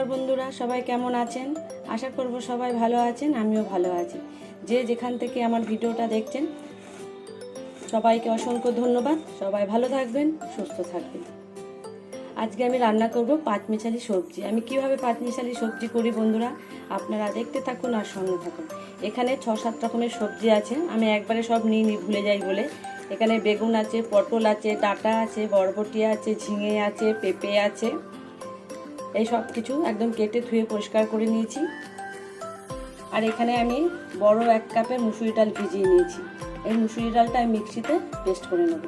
নমস্কার বন্ধুরা, সবাই কেমন আছেন? আশা করব সবাই ভালো আছেন, আমিও ভালো আছি। যে যেখান থেকে আমার ভিডিওটা দেখছেন, সবাইকে অসংখ্য ধন্যবাদ। সবাই ভালো থাকবেন, সুস্থ থাকবেন। আজকে আমি রান্না করব পাঁচমিশালি সবজি। আমি কীভাবে পাঁচমিশালি সবজি করি বন্ধুরা, আপনারা দেখতে থাকুন আর সঙ্গে থাকুন। এখানে ছ সাত রকমের সবজি আছে, আমি একবারে সব নিয়ে নিই ভুলে যাই বলে। এখানে বেগুন আছে, পটল আছে, ডাঁটা আছে, বরবটি আছে, ঝিঙে আছে, পেঁপে আছে। এই সব কিছু একদম কেটে ধুয়ে পরিষ্কার করে নিয়েছি। আর এখানে আমি বড় এক কাপের মুসুরি ডাল ভিজিয়ে নিয়েছি। এই মুসুরি ডালটা আমি মিক্সিতে পেস্ট করে নেব।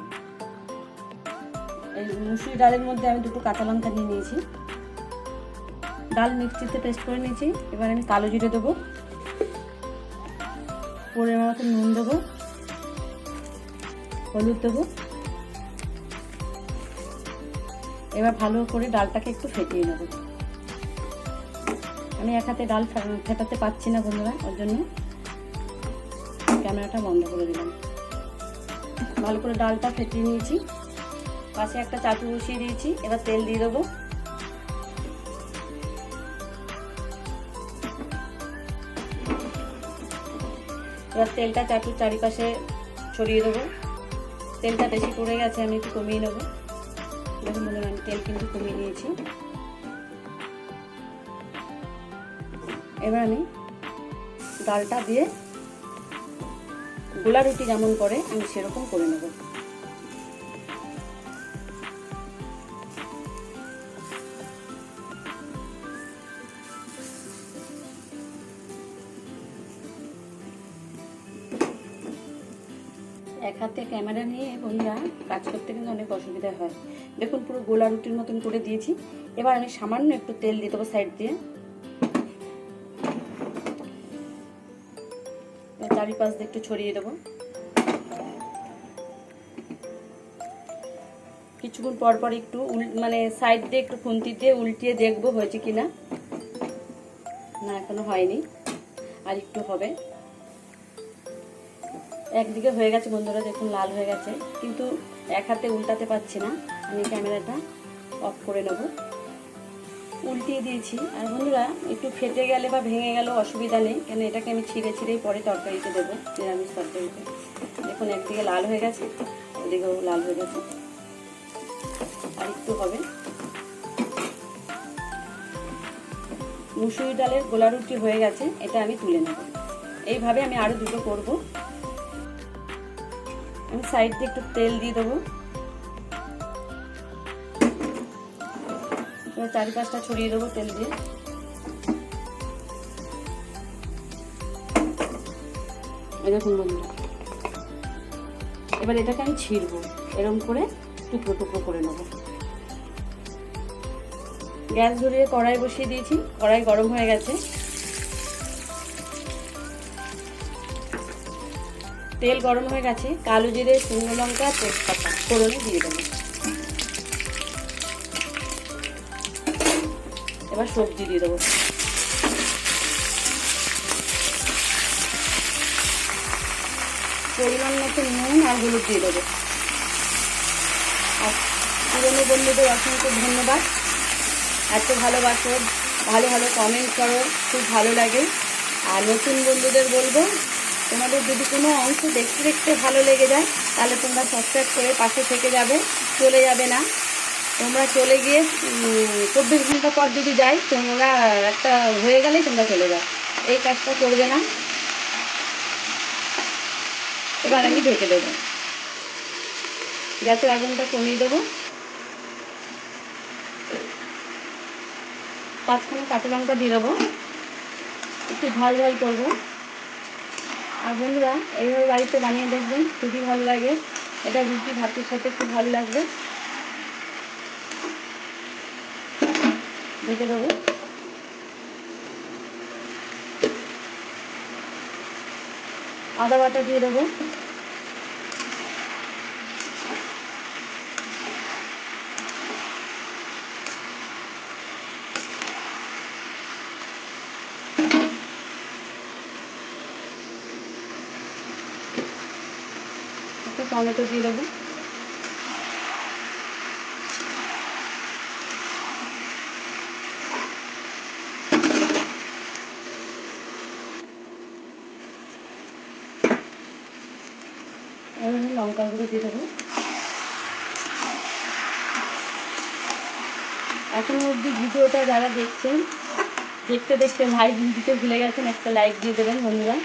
এই মুসুরি ডালের মধ্যে আমি দুটো কাঁচা লঙ্কা নিয়ে নিয়েছি। ডাল মিক্সিতে পেস্ট করে নিয়েছি। এবার আমি কালো জিরে দেবো। পরিমাণ মতো নুন দেবো। হলুদ দেবো। এবার ভালো করে ডালটাকে একটু ফেটিয়ে নেব। আমি এক হাতে ডাল ফেটাতে পারছি না বন্ধুরা, ওর জন্য। ক্যামেরাটা বন্ধ করে দিলাম। ভালো করে ডালটা ফেটিয়ে নিয়েছি। পাশে একটা চাটু বসিয়ে দিয়েছি, এবার তেল দিয়ে দেবো। এবার তেলটা চাটুর চারিপাশে ছড়িয়ে দেবো। তেলটা বেশি পড়ে গেছে, আমি একটু কমিয়ে নেব। দেখুন বন্ধুরা আমি তেল কিন্তু কমিয়ে নিয়েছি এবার আমি ডালটা দিয়ে গোলা রুটি যেমন করে, আমি সেরকম করে নেব। এক হাতে ক্যামেরা নিয়ে বন্ধুরা কাজ করতে কিন্তু অনেক অসুবিধা হয়। দেখুন পুরো গোলা রুটির মতন করে দিয়েছি। এবার আমি সামান্য একটু তেল দিয়ে দেবো সাইড দিয়ে। চারিপাশ দিয়ে একটু ছড়িয়ে দেবো। কিছুক্ষণ পর পর একটু মানে সাইড দিয়ে একটু খুন্তি দিয়ে উল্টিয়ে দেখব হয়েছে কিনা। না, এখনও হয়নি। আর একটু হবে। একদিকে হয়ে গেছে, বন্ধুরা দেখুন লাল হয়ে গেছে। কিন্তু এক হাতে উল্টাতে পারছি না। আমি ক্যামেরাটা অফ করে নেব। উল্টিয়ে দিয়েছি। আর বন্ধুরা, একটু ফেটে গেলে বা ভেঙে গেল অসুবিধা নেই। কেন এটাকে আমি ছিঁড়ে ছিঁড়েই পরে তরকারিতে দেবো, নিরামিষ তরকারিতে। দেখুন, একদিকে লাল হয়ে গেছে, ওদিকেও লাল হয়ে গেছে। আর একটু হবে। মুসুরি ডালের গোলা রুটি হয়ে গেছে, এটা আমি তুলে নেব। এইভাবে আমি আরও দুটো করব। আমি সাইড দিয়ে একটু তেল দিয়ে দেবো। চারিপাশটা ছড়িয়ে দেবো তেল দিয়ে। বন্ধুরা। এবার এটাকে আমি ছিঁড়বো। এরকম করে টুকরো টুকরো করে নেব। গ্যাস ধরিয়ে কড়াই বসিয়ে দিয়েছি। কড়াই গরম হয়ে গেছে। তেল গরম হয়ে গেছে, কালো জিরে, শুকনো লঙ্কা, তেজপাতা। ফোড়নে দিয়ে দেবো। এবার সবজি দিয়ে দেবো। পরিমাণ মতো নুন আর হলুদ দিয়ে দেবো। আর পুরনো বন্ধুদের অসংখ্য ধন্যবাদ। এত ভালোবাসো ভালো ভালো কমেন্ট করো, খুব ভালো লাগে। আর নতুন বন্ধুদের বলব তোমাদের যদি কোনো অংশ দেখতে দেখতে ভালো লেগে যায়, তাহলে তোমরা সাবস্ক্রাইব করে পাশে থেকে যাবে, চলে যাবে না। তোমরা চলে গিয়ে চব্বিশ ঘণ্টা পর যদি যাই, তোমরা একটা হয়ে গেলেই তোমরা চলে যাও। এই কাজটা করবে না। এবার আমি ঢেকে দেবো। গ্যাসের আগুনটা কমিয়ে দেবো। পাঁচখানা কাঁচা লঙ্কা দিয়ে দেবো। একটু ঝাল ঝাল করব। আর বন্ধুরা, এইভাবে বাড়িতে বানিয়ে দেখবেন, খুবই ভালো লাগে। এটা রুটি ভাতের সাথে খুব ভালো লাগবে। দেখে দেবো। আদা বাটা দিয়ে দেবো। একটু টমেটো দিয়ে দেবো। লঙ্কা গুঁড়ো দিয়ে দেবো। এখন অবধি ভিডিওটা যারা দেখছেন, দেখতে দেখতে লাইক দিতে ভুলে গেছেন, একটা লাইক দিয়ে দেবেন বন্ধুরা।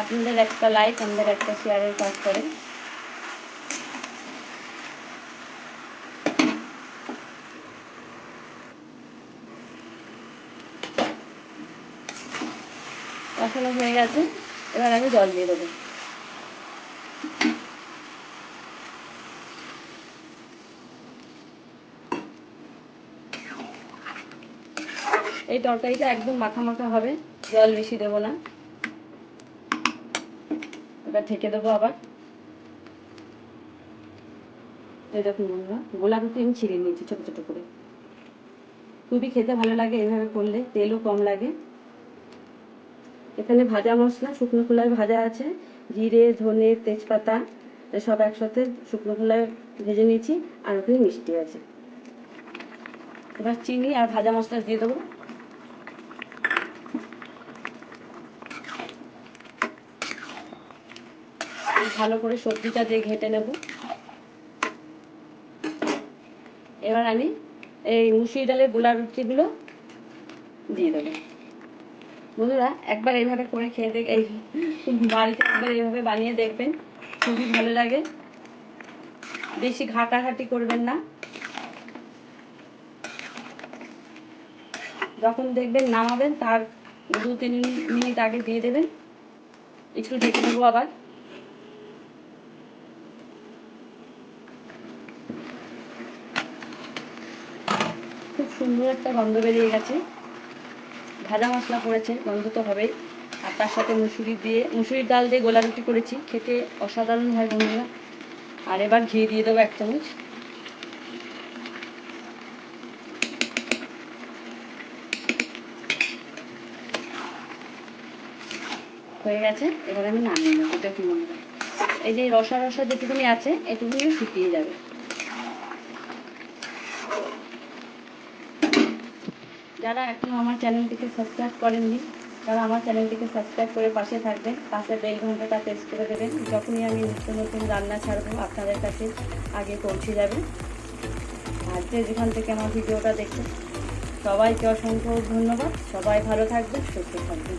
আপনাদের একটা লাইক, আমাদের একটা শেয়ারের কাজ করে কষানো হয়ে গেছে। এবার আমি জল দিয়ে দেবো। এই তরকারিটা একদম মাখা মাখা হবে, জল বেশি দেবো না। এবার ঢেকে দেবো আবার। দেখুন বন্ধুরা, গোলা রুটি আমি ছিঁড়ে নিয়েছি ছোটো ছোটো করে। খুবই খেতে ভালো লাগে এভাবে করলে, তেলও কম লাগে। এখানে ভাজা মশলা, শুকনো খোলায় ভাজা আছে, জিরে, ধনে, তেজপাতা সব একসাথে শুকনো খোলায় ভেজে নিয়েছি, আর ওখানে মিষ্টি আছে। এবার চিনি আর ভাজা মশলা দিয়ে দেবো। ভালো করে সবজিটা দিয়ে ঘেটে নেব। এবার আমি এই মুসুরি ডালের গোলা রুটিগুলো দিয়ে দেবো। বন্ধুরা, একবার এইভাবে করে খেয়ে দেখ এই বাড়িতে একবার এইভাবে বানিয়ে দেখবেন, খুবই ভালো লাগে। বেশি ঘাটাঘাটি করবেন না। যখন দেখবেন নামাবেন, তার দু তিন মিনিট আগে দিয়ে দেবেন। একটু ঢেকে দেবো আবার খুব সুন্দর একটা গন্ধ বেরিয়ে গেছে। ভাজা মশলা পড়েছে গন্ধ তো হবেই। আর তার সাথে মুসুরি দিয়ে, মুসুরির ডাল দিয়ে গোলা রুটি করেছি। খেতে অসাধারণ হয় বন্ধুরা। আর এবার ঘি দিয়ে দেবো এক চামচ। হয়ে গেছে। এবার আমি নামিয়ে নেব। মনে এই যে রসা রসা যেটুকুনি আছে এটুকুনি শুকিয়ে যাবে। যারা এখনও আমার চ্যানেলটিকে সাবস্ক্রাইব করেননি, তারা আমার চ্যানেলটিকে সাবস্ক্রাইব করে পাশে থাকবেন, পাশে বেল ঘন্টাটা প্রেস করে দেবেন, যখনই আমি নতুন নতুন রান্না ছাড়বো আপনাদের কাছে আগে পৌঁছে যাবে। আর যে যেখান থেকে আমার ভিডিওটা দেখছেন, সবাইকে অসংখ্য ধন্যবাদ, সবাই ভালো থাকবেন, সুস্থ থাকবেন।